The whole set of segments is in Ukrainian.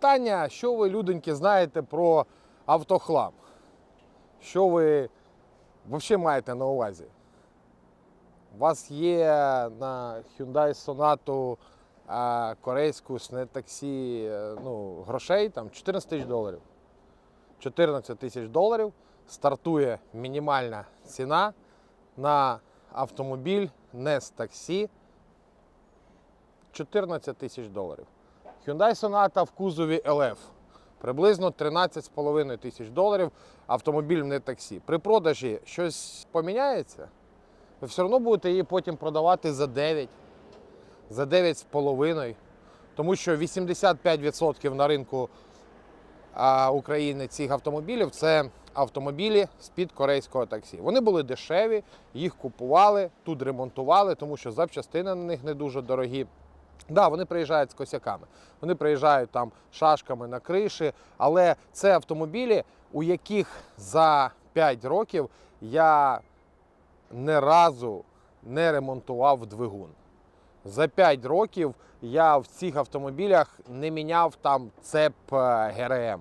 питання, що ви, людоньки, знаєте про автохлам? Що ви взагалі маєте на увазі? У вас є на Hyundai Sonata корейську снет-таксі е, ну, грошей там 14 тисяч доларів. 14 тисяч доларів стартує мінімальна ціна на автомобіль NES таксі 14 тисяч доларів. Hyundai Sonata в кузові LF приблизно 13,5 тисяч доларів автомобіль не таксі. При продажі щось поміняється, ви все одно будете її потім продавати за 9, за 9,5. Тому що 85% на ринку України цих автомобілів це автомобілі з-під корейського таксі. Вони були дешеві, їх купували, тут ремонтували, тому що запчастини на них не дуже дорогі. Да, вони приїжджають з косяками, вони приїжджають там шашками на криші, але це автомобілі, у яких за 5 років я не разу не ремонтував двигун. За 5 років я в цих автомобілях не міняв там цеп е, ГРМ.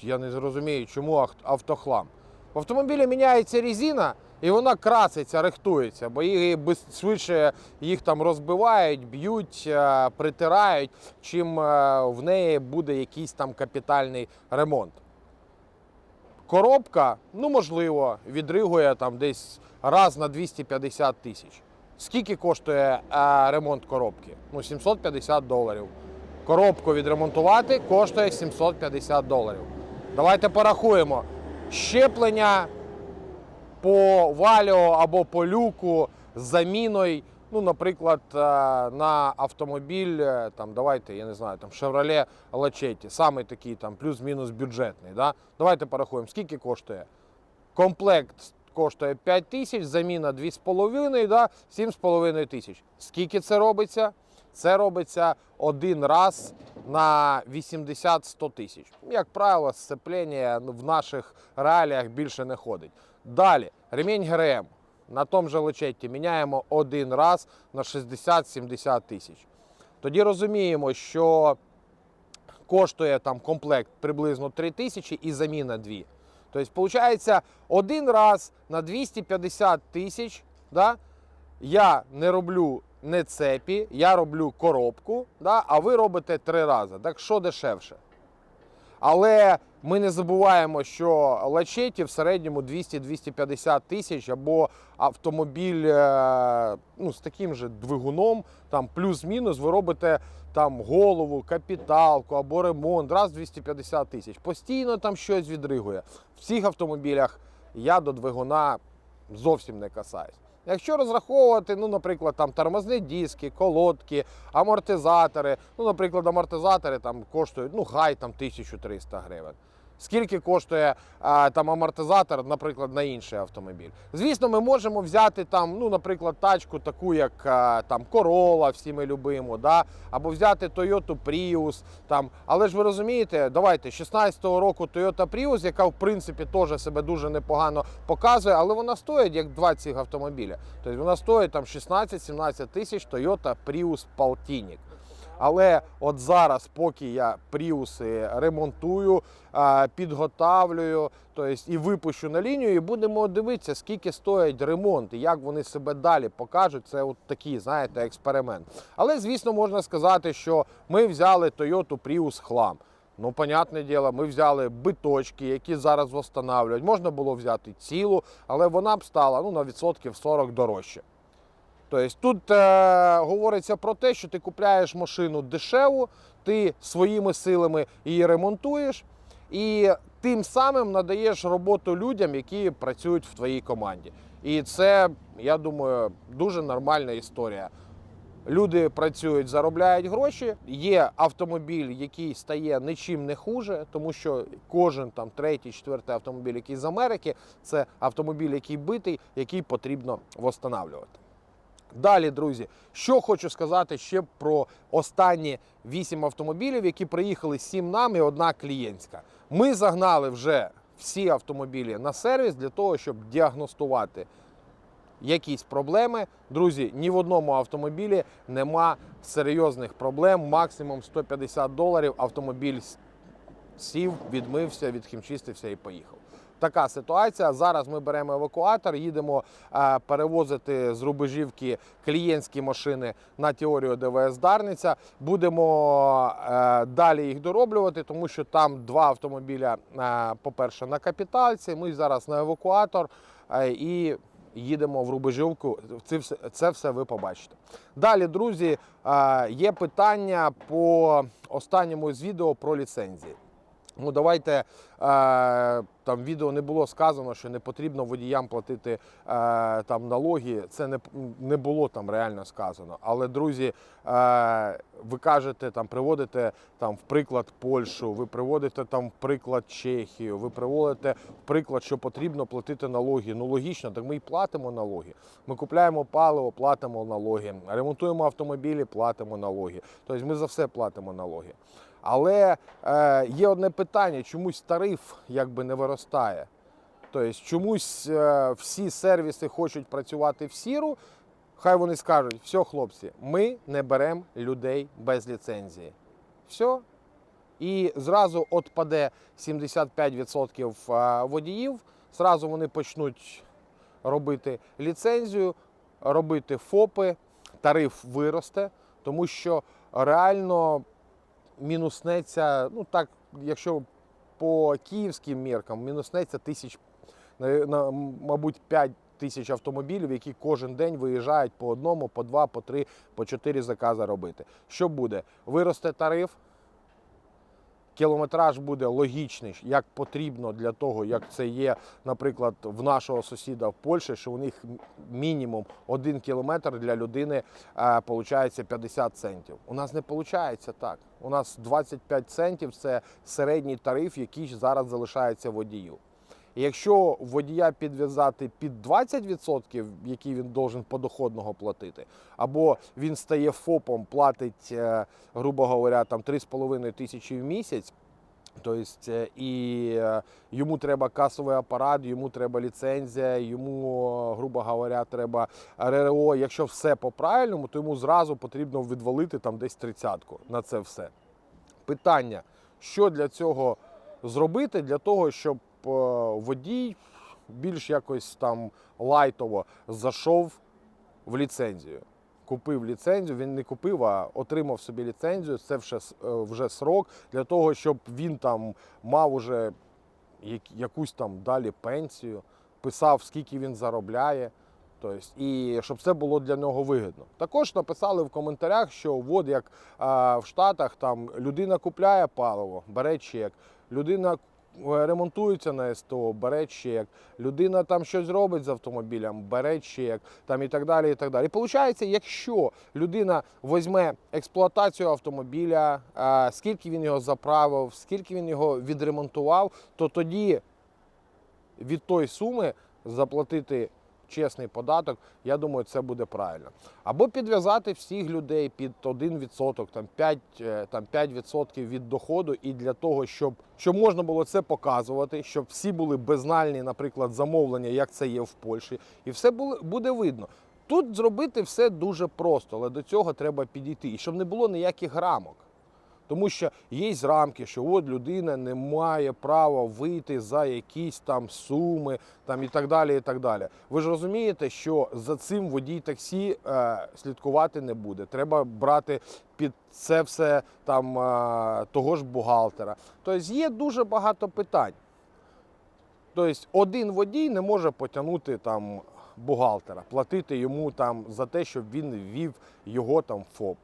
Я не зрозумію, чому автохлам. В автомобілі міняється резина, і вона краситься, рихтується, бо її швидше їх там розбивають, б'ють, е, притирають, чим е, в неї буде якийсь там капітальний ремонт. Коробка, ну можливо, відригує там десь раз на 250 тисяч. Скільки коштує е, ремонт коробки? Ну, 750 доларів. Коробку відремонтувати коштує 750 доларів. Давайте порахуємо. Щеплення по валіо або по люку з заміною. Ну, наприклад, е, на автомобіль, е, там, давайте, я не знаю, там Chevrolet Lachetti, саме такий там плюс-мінус бюджетний. Да? Давайте порахуємо, скільки коштує. Комплект коштує 5 тисяч, заміна 2,5, да? 7,5 тисяч. Скільки це робиться? Це робиться один раз на 80-100 тисяч. Як правило, сцеплення в наших реаліях більше не ходить. Далі, ремінь ГРМ. На тому же лечетті міняємо один раз на 60-70 тисяч. Тоді розуміємо, що коштує там комплект приблизно 3 тисячі і заміна 2. Тобто, виходить, один раз на 250 тисяч да, я не роблю не цепі, я роблю коробку, да, а ви робите три рази. Так що дешевше? Але ми не забуваємо, що лачеті в середньому 200-250 тисяч або автомобіль е, ну, з таким же двигуном, там плюс-мінус, ви робите там голову, капіталку або ремонт, раз 250 тисяч. Постійно там щось відригує. В цих автомобілях я до двигуна зовсім не касаюсь. Якщо розраховувати, ну, наприклад, там тормозні диски, колодки, амортизатори, ну, наприклад, амортизатори там коштують, ну, хай там 1300 гривень. Скільки коштує там амортизатор, наприклад, на інший автомобіль? Звісно, ми можемо взяти там, ну, наприклад, тачку, таку як там Corolla, всі ми любимо, да? або взяти Toyota Prius. Там. Але ж ви розумієте, давайте 16-го року Toyota Prius, яка в принципі теж себе дуже непогано показує, але вона стоїть як два цих автомобіля. Тобто вона стоїть там 16-17 тисяч Toyota Prius Paltinic. Але от зараз, поки я пріуси ремонтую, підготавлюю, тобто і випущу на лінію, і будемо дивитися, скільки стоять ремонт і як вони себе далі покажуть. Це от такий, знаєте, експеримент. Але, звісно, можна сказати, що ми взяли Toyota Prius хлам. Ну, понятне діло, ми взяли биточки, які зараз встановлюють. Можна було взяти цілу, але вона б стала ну, на відсотків 40 дорожче. Тобто тут е, говориться про те, що ти купляєш машину дешеву, ти своїми силами її ремонтуєш, і тим самим надаєш роботу людям, які працюють в твоїй команді. І це, я думаю, дуже нормальна історія. Люди працюють, заробляють гроші. Є автомобіль, який стає нічим не хуже, тому що кожен там третій, четвертий автомобіль, який з Америки, це автомобіль, який битий, який потрібно встановлювати. Далі, друзі, що хочу сказати ще про останні 8 автомобілів, які приїхали 7 нам і одна клієнтська. Ми загнали вже всі автомобілі на сервіс для того, щоб діагностувати якісь проблеми, друзі, ні в одному автомобілі нема серйозних проблем. Максимум 150 доларів автомобіль сів, відмився, відхімчистився і поїхав. Така ситуація. Зараз ми беремо евакуатор, їдемо е, перевозити з рубежівки клієнтські машини на теорію ДВС Дарниця. Будемо е, далі їх дороблювати, тому що там два автомобіля, е, по-перше, на капітальці. Ми зараз на евакуатор і їдемо в рубежівку. Це все, це все ви побачите. Далі, друзі, є питання по останньому з відео про ліцензії. Ну, давайте е, там відео не було сказано, що не потрібно водіям платити е, там налоги. Це не, не було там реально сказано. Але друзі, е, ви кажете, там приводите там в приклад Польщу, ви приводите там в приклад Чехію, ви приводите в приклад, що потрібно платити налоги. Ну логічно, так ми і платимо налоги. Ми купляємо паливо, платимо налоги, ремонтуємо автомобілі, платимо налоги. Тобто ми за все платимо налоги. Але е, є одне питання: чомусь тариф якби не виростає. Тобто чомусь е, всі сервіси хочуть працювати в сіру. Хай вони скажуть, все, хлопці, ми не беремо людей без ліцензії. Все. І зразу отпаде 75% водіїв. Зразу вони почнуть робити ліцензію, робити ФОПи, тариф виросте, тому що реально мінуснеться, ну так, якщо по київським міркам, мінуснеться тисяч, на- мабуть, 5 тисяч автомобілів, які кожен день виїжджають по одному, по два, по три, по чотири закази робити. Що буде? Виросте тариф, кілометраж буде логічний, як потрібно для того, як це є, наприклад, в нашого сусіда в Польщі, що у них мінімум один кілометр для людини виходить получається 50 центів. У нас не виходить так. У нас 25 центів це середній тариф, який зараз залишається водію. Якщо водія підв'язати під 20%, які він должен подоходного платити, або він стає ФОПом, платить, е, грубо говоря, там 3,5 тисячі в місяць. Тобто, і е, йому треба касовий апарат, йому треба ліцензія, йому, грубо говоря, треба РРО. Якщо все по-правильному, то йому зразу потрібно відвалити там десь тридцятку на це все. Питання, що для цього зробити, для того, щоб водій більш якось там лайтово зайшов в ліцензію. Купив ліцензію, він не купив, а отримав собі ліцензію. Це вже, е, вже срок для того, щоб він там мав уже якусь там далі пенсію, писав, скільки він заробляє. Тобто, і щоб це було для нього вигідно. Також написали в коментарях, що от як а, в Штатах там людина купляє паливо, бере чек, людина е, ремонтується на СТО, бере чек, людина там щось робить з автомобілем, бере чек, там і так далі. І так далі. І виходить, якщо людина візьме експлуатацію автомобіля, скільки він його заправив, скільки він його відремонтував, то тоді від тої суми заплатити чесний податок, я думаю, це буде правильно. Або підв'язати всіх людей під 1%, там 5%, е, там 5% від доходу, і для того, щоб, щоб можна було це показувати, щоб всі були безнальні, наприклад, замовлення, як це є в Польщі, і все буде видно. Тут зробити все дуже просто, але до цього треба підійти. І щоб не було ніяких рамок. Тому що є рамки, що от людина не має права вийти за якісь там суми там, і так далі. і так далі. Ви ж розумієте, що за цим водій таксі е, слідкувати не буде. Треба брати під це все там е, того ж бухгалтера. Тобто є дуже багато питань. Тобто один водій не може потягнути там бухгалтера, платити йому там за те, щоб він ввів його там ФОП.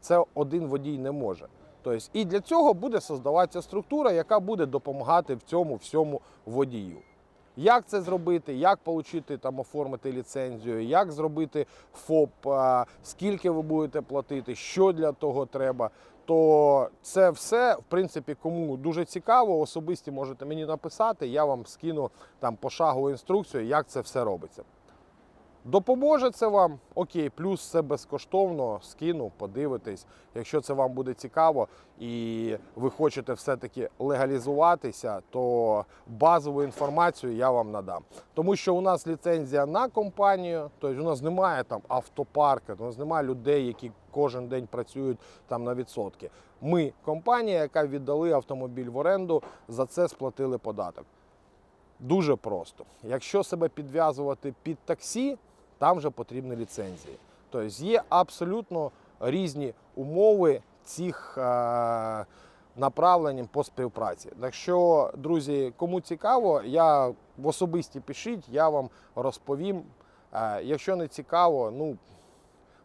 Це один водій не може. Тобто, і для цього буде создаватися структура, яка буде допомагати в цьому всьому водію. Як це зробити, як отримати там оформити ліцензію, як зробити ФОП, скільки ви будете платити, що для того треба. То це все, в принципі, кому дуже цікаво, особисті можете мені написати, я вам скину там пошагову інструкцію, як це все робиться. Допоможе це вам? Окей, плюс це безкоштовно скину, подивитись. Якщо це вам буде цікаво і ви хочете все-таки легалізуватися, то базову інформацію я вам надам. Тому що у нас ліцензія на компанію, тобто у нас немає там автопарка, у нас немає людей, які кожен день працюють там на відсотки. Ми компанія, яка віддали автомобіль в оренду, за це сплатили податок. Дуже просто. Якщо себе підв'язувати під таксі, там вже потрібні ліцензії. Тобто є абсолютно різні умови цих е, направлень по співпраці. Так що, друзі, кому цікаво, я в особисті пишіть, я вам розповім. Е, якщо не цікаво, ну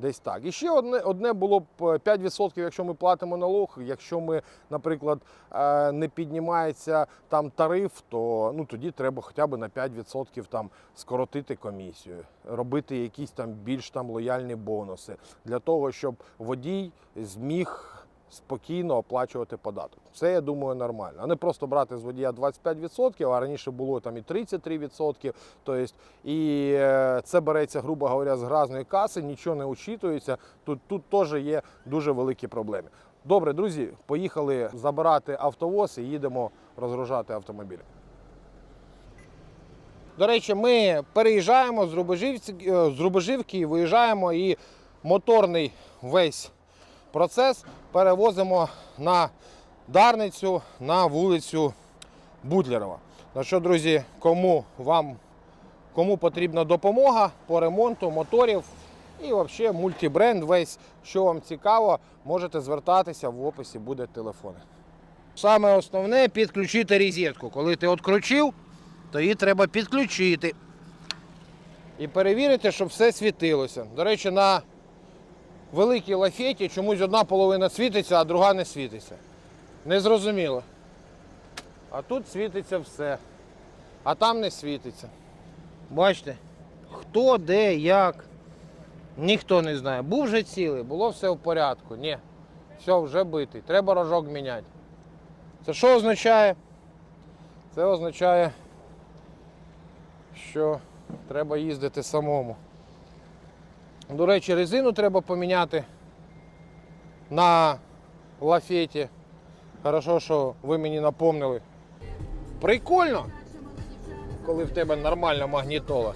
Десь так. І ще одне, одне було б е, 5%, якщо ми платимо налог. Якщо ми, наприклад, е, не піднімається там тариф, то ну тоді треба хоча б на 5% там скоротити комісію, робити якісь там більш там лояльні бонуси для того, щоб водій зміг спокійно оплачувати податок. Це я думаю нормально. А не просто брати з водія 25%, а раніше було там і 33%. Тобто, і е, це береться, грубо говоря, з гразної каси, нічого не учитується. Тут, тут теж є дуже великі проблеми. Добре, друзі, поїхали забирати автовоз і їдемо розгружати автомобілі. До речі, ми переїжджаємо з Рубежівці, е, з Рубежівки виїжджаємо і моторний весь процес перевозимо на Дарницю на вулицю Бутлерова. Ну що, друзі, кому вам кому потрібна допомога по ремонту моторів і взагалі мультибренд весь, що вам цікаво, можете звертатися в описі буде телефони. Саме основне підключити розетку. Коли ти відкручив, то її треба підключити. І перевірити, щоб все світилося. До речі, на великій лафеті чомусь одна половина світиться, а друга не світиться. Незрозуміло. А тут світиться все. А там не світиться. Бачите, хто, де, як. Ніхто не знає. Був вже цілий, було все в порядку. Ні. Все, вже битий. Треба рожок міняти. Це що означає? Це означає, що треба їздити самому. До речі, резину треба поміняти на лафеті. Хорошо, що ви мені напомнили. Прикольно, коли в тебе нормальна магнітола.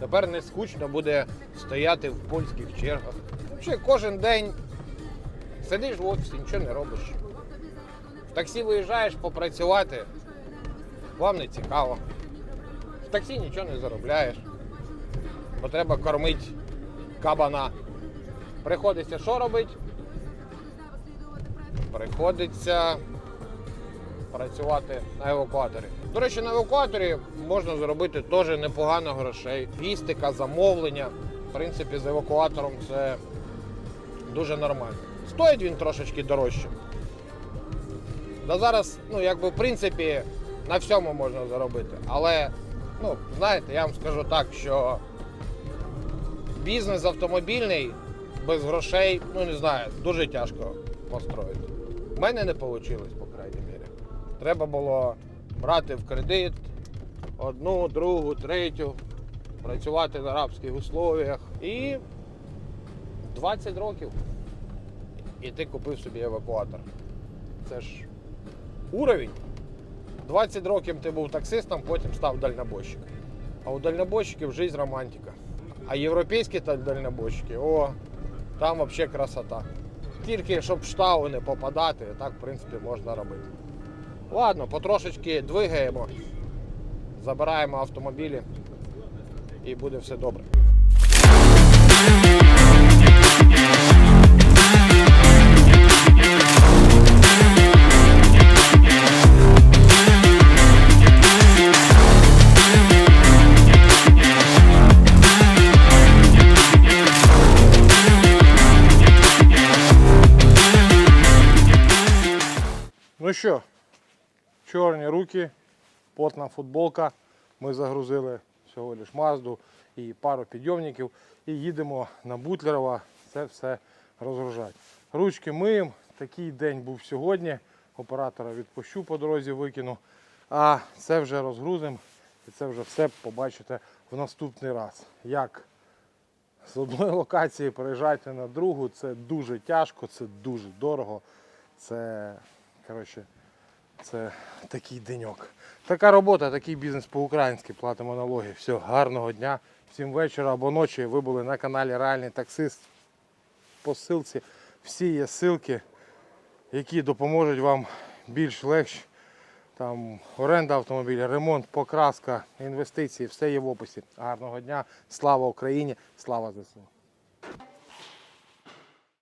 Тепер не скучно буде стояти в польських чергах. Взагалі кожен день сидиш в офісі, нічого не робиш. В таксі виїжджаєш попрацювати, вам не цікаво. В таксі нічого не заробляєш, бо треба кормити кабана. Приходиться що робити? Приходиться працювати на евакуаторі. До речі, на евакуаторі можна заробити теж непогано грошей. Логістика, замовлення. В принципі, з евакуатором це дуже нормально. Стоїть він трошечки дорожче. Да зараз, ну, якби, в принципі, на всьому можна заробити. Але, ну, знаєте, я вам скажу так, що бізнес автомобільний без грошей, ну не знаю, дуже тяжко построїти. У мене не вийшло, по крайній мірі. Треба було брати в кредит одну, другу, третю, працювати на арабських условіях. І 20 років. І ти купив собі евакуатор. Це ж уровень. 20 років ти був таксистом, потім став дальнобойщиком. А у дальнобойщиків життя романтика. А європейські дальнобойщики, о, там взагалі красота. Тільки щоб в штау не попадати, так в принципі можна робити. Ладно, потрошечки двигаємо, забираємо автомобілі і буде все добре. Ну що, чорні руки, потна футболка. Ми загрузили всього лиш Мазду і пару підйомників і їдемо на Бутлерова це все розгружати. Ручки миємо. Такий день був сьогодні. Оператора відпущу по дорозі викину. А це вже розгрузимо і це вже все побачите в наступний раз. Як З одної локації переїжджати на другу це дуже тяжко, це дуже дорого. Це, коротше, це такий деньок. Така робота, такий бізнес по-українськи, платимо налоги. Все, гарного дня. Всім вечора або ночі. Ви були на каналі Реальний таксист. По ссылці всі є ссылки, які допоможуть вам більш легше. Там оренда автомобіля, ремонт, покраска, інвестиції, все є в описі. Гарного дня. Слава Україні! Слава ЗСУ!